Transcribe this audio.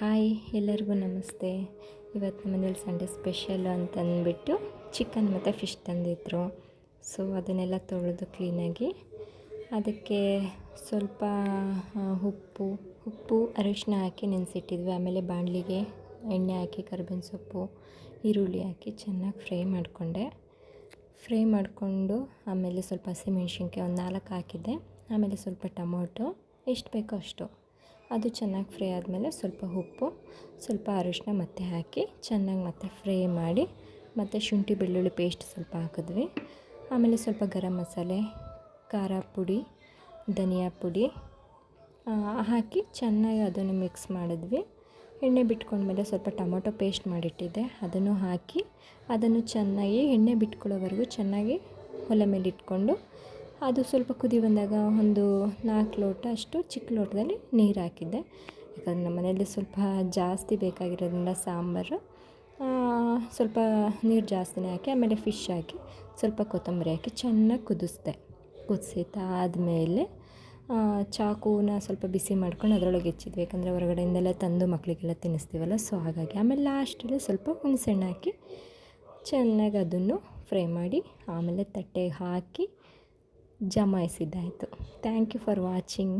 Hi, ಎಲ್ಲರಿಗೂ ನಮಸ್ತೆ. ಇವತ್ತು ನಮ್ಮನೇಲಿ ಸಂಡೇ ಸ್ಪೆಷಲ್ ಅಂತಂದ್ಬಿಟ್ಟು ಚಿಕನ್ ಮತ್ತು ಫಿಶ್ ತಂದಿದ್ರು. ಸೊ ಅದನ್ನೆಲ್ಲ ತೊಳೆದು ಕ್ಲೀನಾಗಿ ಅದಕ್ಕೆ ಸ್ವಲ್ಪ ಉಪ್ಪು ಉಪ್ಪು ಅರಿಶಿನ ಹಾಕಿ ನೆನೆಸಿಟ್ಟಿದ್ವಿ. ಆಮೇಲೆ ಬಾಣಲಿಗೆ ಎಣ್ಣೆ ಹಾಕಿ, ಕರ್ಬೇವಿನ ಸೊಪ್ಪು, ಈರುಳ್ಳಿ ಹಾಕಿ ಚೆನ್ನಾಗಿ ಫ್ರೈ ಮಾಡಿಕೊಂಡೆ. ಫ್ರೈ ಮಾಡಿಕೊಂಡು ಆಮೇಲೆ ಸ್ವಲ್ಪ ಹಸಿಮೆಣ್ಸಿನ್ಕಾಯಿ ಒಂದು ನಾಲ್ಕು ಹಾಕಿದ್ದೆ. ಆಮೇಲೆ ಸ್ವಲ್ಪ ಟೊಮೊಟೊ, ಎಷ್ಟು ಬೇಕೋ ಅಷ್ಟು. ಅದು ಚೆನ್ನಾಗಿ ಫ್ರೈ ಆದಮೇಲೆ ಸ್ವಲ್ಪ ಉಪ್ಪು, ಸ್ವಲ್ಪ ಅರಿಶಿನ ಮತ್ತೆ ಹಾಕಿ ಚೆನ್ನಾಗಿ ಮತ್ತೆ ಫ್ರೈ ಮಾಡಿ ಮತ್ತು ಶುಂಠಿ ಬೆಳ್ಳುಳ್ಳಿ ಪೇಸ್ಟ್ ಸ್ವಲ್ಪ ಹಾಕಿದ್ವಿ. ಆಮೇಲೆ ಸ್ವಲ್ಪ ಗರಂ ಮಸಾಲೆ, ಖಾರ ಪುಡಿ, ಧನಿಯಾ ಪುಡಿ ಹಾಕಿ ಚೆನ್ನಾಗಿ ಅದನ್ನು ಮಿಕ್ಸ್ ಮಾಡಿದ್ವಿ. ಎಣ್ಣೆ ಬಿಟ್ಕೊಂಡ್ಮೇಲೆ ಸ್ವಲ್ಪ ಟೊಮೊಟೊ ಪೇಸ್ಟ್ ಮಾಡಿಟ್ಟಿದ್ದೆ. ಅದನ್ನು ಹಾಕಿ ಅದನ್ನು ಚೆನ್ನಾಗಿ ಎಣ್ಣೆ ಬಿಟ್ಕೊಳ್ಳೋವರೆಗೂ ಚೆನ್ನಾಗಿ ಒಲೆ ಮೇಲೆ ಇಟ್ಕೊಂಡು ಅದು ಸ್ವಲ್ಪ ಕುದಿ ಬಂದಾಗ ಒಂದು ನಾಲ್ಕು ಲೋಟ ಅಷ್ಟು ಚಿಕ್ಕ ಲೋಟದಲ್ಲಿ ನೀರು ಹಾಕಿದ್ದೆ. ಯಾಕಂದರೆ ನಮ್ಮ ಮನೆಯಲ್ಲಿ ಸ್ವಲ್ಪ ಜಾಸ್ತಿ ಬೇಕಾಗಿರೋದ್ರಿಂದ ಸಾಂಬಾರು ಸ್ವಲ್ಪ ನೀರು ಜಾಸ್ತಿನೇ ಹಾಕಿ, ಆಮೇಲೆ ಫಿಶ್ ಹಾಕಿ, ಸ್ವಲ್ಪ ಕೊತ್ತಂಬರಿ ಹಾಕಿ ಚೆನ್ನಾಗಿ ಕುದಿಸ್ದೆ. ಕುದಿಸಿದ್ದಾದಮೇಲೆ ಚಾಕುನ ಸ್ವಲ್ಪ ಬಿಸಿ ಮಾಡ್ಕೊಂಡು ಅದರೊಳಗೆ ಹೆಚ್ಚಿದ್ವಿ. ಯಾಕಂದರೆ ಹೊರಗಡೆಯಿಂದೆಲ್ಲ ತಂದು ಮಕ್ಕಳಿಗೆಲ್ಲ ತಿನ್ನಿಸ್ತೀವಲ್ಲ, ಸೊ ಹಾಗಾಗಿ ಆಮೇಲೆ ಲಾಸ್ಟಲ್ಲಿ ಸ್ವಲ್ಪ ಹುಣಸೆಹಣ್ಣು ಹಾಕಿ ಚೆನ್ನಾಗಿ ಅದನ್ನು ಫ್ರೈ ಮಾಡಿ, ಆಮೇಲೆ ತಟ್ಟೆಗೆ ಹಾಕಿ ಜಮಾಯಿಸಿದ್ದಾಯಿತು. Thank you for watching.